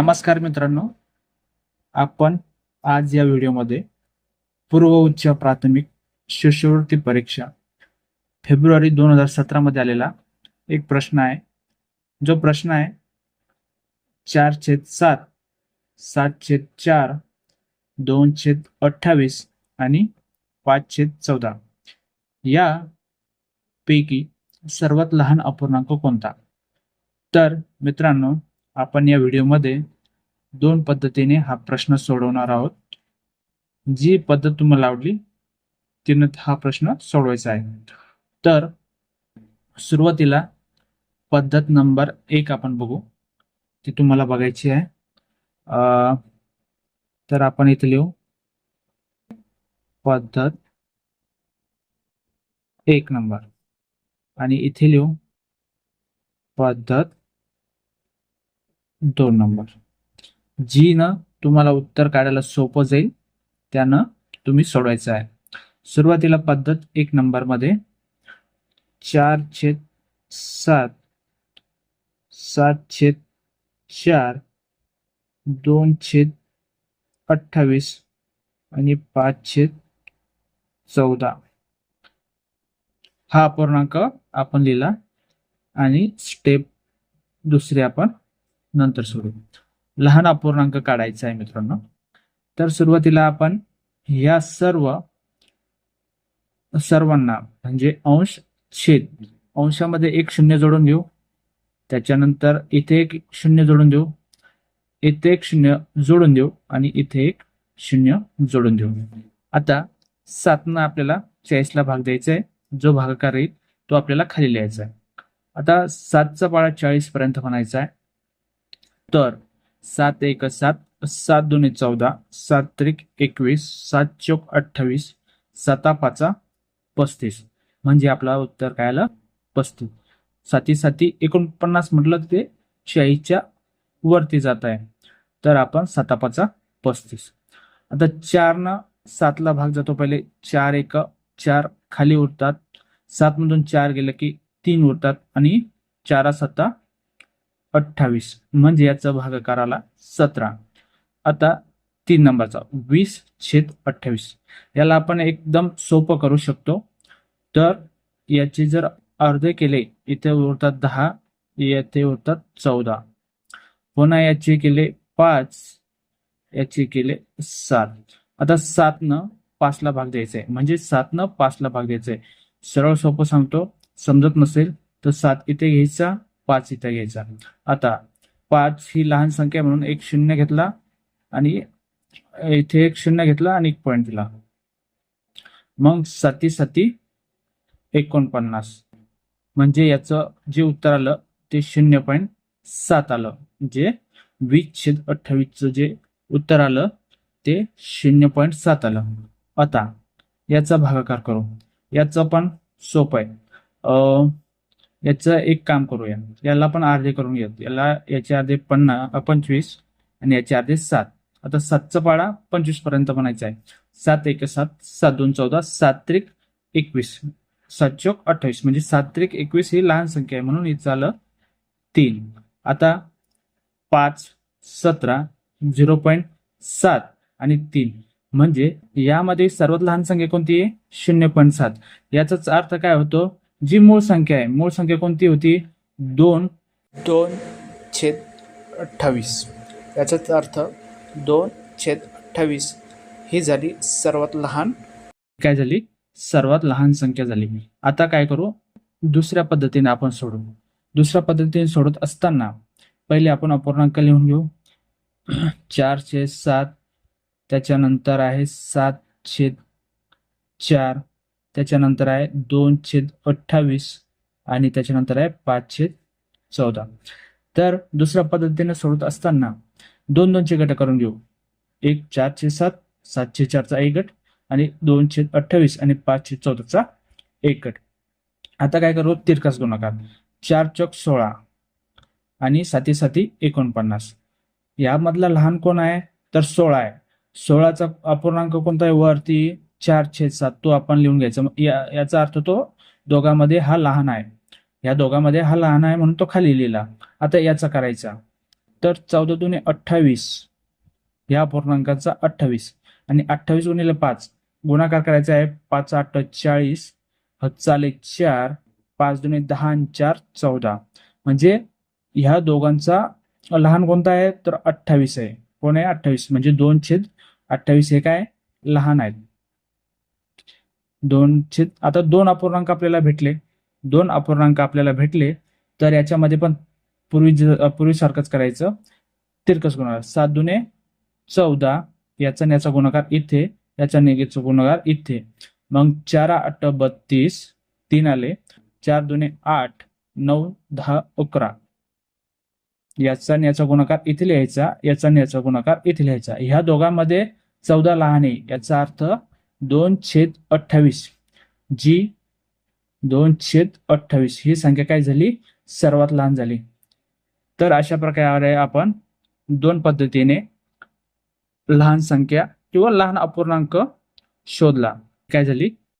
नमस्कार मित्रांनो. आपण आज या व्हिडिओमध्ये पूर्व उच्च प्राथमिक शिष्यवृत्ती परीक्षा फेब्रुवारी दोन हजार सतरामध्ये आलेला एक प्रश्न आहे. जो प्रश्न आहे चार छेद सात सात छेद चार दोन छेद अठ्ठावीस आणि पाच छेद चौदा या पैकी सर्वात लहान अपूर्णांक कोणता? तर मित्रांनो आपण या व्हिडिओमध्ये दोन पद्धतीने हा प्रश्न सोडवणार आहोत. जी पद्धत तुम्हाला आवडली तिनं हा प्रश्न सोडवायचा आहे. तर सुरुवातीला पद्धत नंबर एक आपण बघू. ती तुम्हाला बघायची आहे. तर आपण इथे लिहू. पद्धत एक नंबर. आणि इथे लिहू. पद्धत दोन नंबर. जी न तुम्हाला उत्तर काढायला सोपं जाईल त्यानं तुम्ही सोडवायचं आहे. सुरुवातीला पद्धत एक नंबरमध्ये चार छेद सात सात छेद चार दोन छेद अठ्ठावीस आणि पाच छेद चौदा. हा अपूर्णांक आपण लिहिला आणि स्टेप दुसरी आपण नंतर सोडू लहान अपूर्णांक काढायचा आहे मित्रांनो. तर सुरुवातीला आपण या सर्व सर्वांना म्हणजे अंश छेद अंशामध्ये एक शून्य जोडून घेऊ. त्याच्यानंतर इथे एक शून्य जोडून देऊ. इथे एक शून्य जोडून देऊ आणि इथे एक शून्य जोडून देऊ. आता सातनं आपल्याला चाळीसला भाग द्यायचा आहे. जो भागाकार येईल तो आपल्याला खाली लिहायचा आहे. आता सातचा पाळा चाळीस पर्यंत म्हणायचा आहे. तर सात एक सात सात दोन्ही चौदा सात त्रिक एकवीस सात चौक अठ्ठावीस साता पाचा पस्तीस. म्हणजे आपला उत्तर काय आलं? पस्तीस. साती साती एकोणपन्नास म्हटलं तर ते शाहीच्या वरती जात आहे. तर आपण सातापाचा पस्तीस. आता चारनं सातला भाग जातो पहिले. चार एक चार खाली उरतात. सातमधून चार गेलं की तीन उरतात. आणि चारा सत्ता अठ्ठावीस. म्हणजे याचा भागाकार आला सतरा. आता तीन नंबरचा. वीस छेद अठ्ठावीस. याला आपण एकदम सोपं करू शकतो. तर याचे जर अर्धे केले इथे उरतात दहा येथे उरतात चौदा. पुन्हा याचे केले पाच याचे केले सात. आता सातनं पाचला भाग द्यायचा. आहे म्हणजे सातनं पाचला भाग द्यायचा. आहे सरळ सोपं सांगतो. समजत नसेल तर सात इथे घ्यायचा. पाच इथे घ्यायचा. आता पाच ही लहान संख्या म्हणून एक शून्य घेतला आणि इथे एक शून्य घेतला आणि एक पॉईंट दिला. मग साती साती एकोणपन्नास. म्हणजे याचं जे उत्तर आलं ते शून्य पॉईंट सात आलं. जे वीस छेद अठ्ठावीसचं जे उत्तर आलं ते शून्य पॉईंट सात आलं. आता याचा भागाकार करू. याचं पण सोपं आहे. अं, याचं एक काम करूया. याला पण अर्धे करून घेऊ. याला याचे अर्धे पन्ना पंचवीस आणि याचे अर्धे सात. आता सातचा पाडा पंचवीसपर्यंत बनायचा आहे. सात एक सात सात दोन चौदा सात त्रिक एकवीस. सात चौक अठ्ठावीस. म्हणजे सात त्रिक एकवीस ही लहान संख्या आहे म्हणून हिचं आलं तीन. आता पाच सतरा झिरो पॉईंट सात आणि तीन. म्हणजे यामध्ये सर्वात लहान संख्या कोणती आहे? शून्य पॉईंट सात. याचाच अर्थ काय होतो? जी मूळ संख्या आहे. मूळ संख्या कोणती होती? दोन. दोन छेद अठ्ठावीस. याचाच अर्थ दोन छेद अठ्ठावीस ही झाली सर्वात लहान काय झाली? सर्वात लहान संख्या झाली. आता काय करू? दुसऱ्या पद्धतीने आपण सोडू दुसऱ्या पद्धतीने सोडत असताना पहिले आपण अपूर्णांक लिहून घेऊ. चार छेद सात त्याच्यानंतर आहे सात छेद चार. त्याच्यानंतर आहे दोन छेद अठ्ठावीस आणि त्याच्यानंतर आहे पाच छेद चौदा. तर दुसऱ्या पद्धतीने सोडत असताना दोन दोनचे गट करून घेऊ. एक चारशे सात सातशे चारचा एक गट आणि दोन छेद अठ्ठावीस आणि पाचशे चौदाचा एक गट आता काय करू? तिरकास गुणाकार चार चौक सोळा आणि साती साती एकोणपन्नास. यामधला लहान कोण आहे? तर सोळा आहे. सोळाचा अपूर्णांक कोणता आहे? वरती चार छेद सात तो आपण लिहून घ्यायचा. मग या याचा अर्थ तो दोघांमध्ये हा लहान आहे. या दोघांमध्ये हा लहान आहे म्हणून तो खाली लिहिला. आता याचा करायचा. तर चौदा दुने अठ्ठावीस. ह्या पूर्णांकाचा अठ्ठावीस. आणि अठ्ठावीस गुणिले पाच. गुणाकार करायचा आहे पाच अठ्ठेचाळीस चाळीस. चार. पाच दुने दहा आणि चार चौदा. म्हणजे ह्या दोघांचा लहान कोणता आहे? तर अठ्ठावीस आहे. कोण आहे? अठ्ठावीस. म्हणजे दोन छेद अठ्ठावीस हे काय? लहान आहेत. दोन छेद आता दोन अपूर्णांक आपल्याला भेटले. दोन अपूर्णांक आपल्याला भेटले तर याच्यामध्ये पण पूर्वी पूर्वीसारखंच करायचं. तिरकस गुणाकार सात दुने चौदा याचा याचा गुणाकार इथे याचा निगेचा गुणाकार इथे. मग चार आठ बत्तीस तीन आले. चार दुने आठ नऊ दहा अकरा. याचा याचा गुणाकार इथे लिहायचा याचा याचा गुणाकार इथे लिहायचा. ह्या दोघांमध्ये चौदा लहान आहे. याचा अर्थ दोन छेद अठ्ठावीस. जी दोन छेद अठ्ठावीस. ही संख्या काय झाली? सर्वात लहान झाली. तर अशा प्रकारे आपण दोन पद्धतीने लहान संख्या किंवा लहान अपूर्णांक शोधला. काय झाली?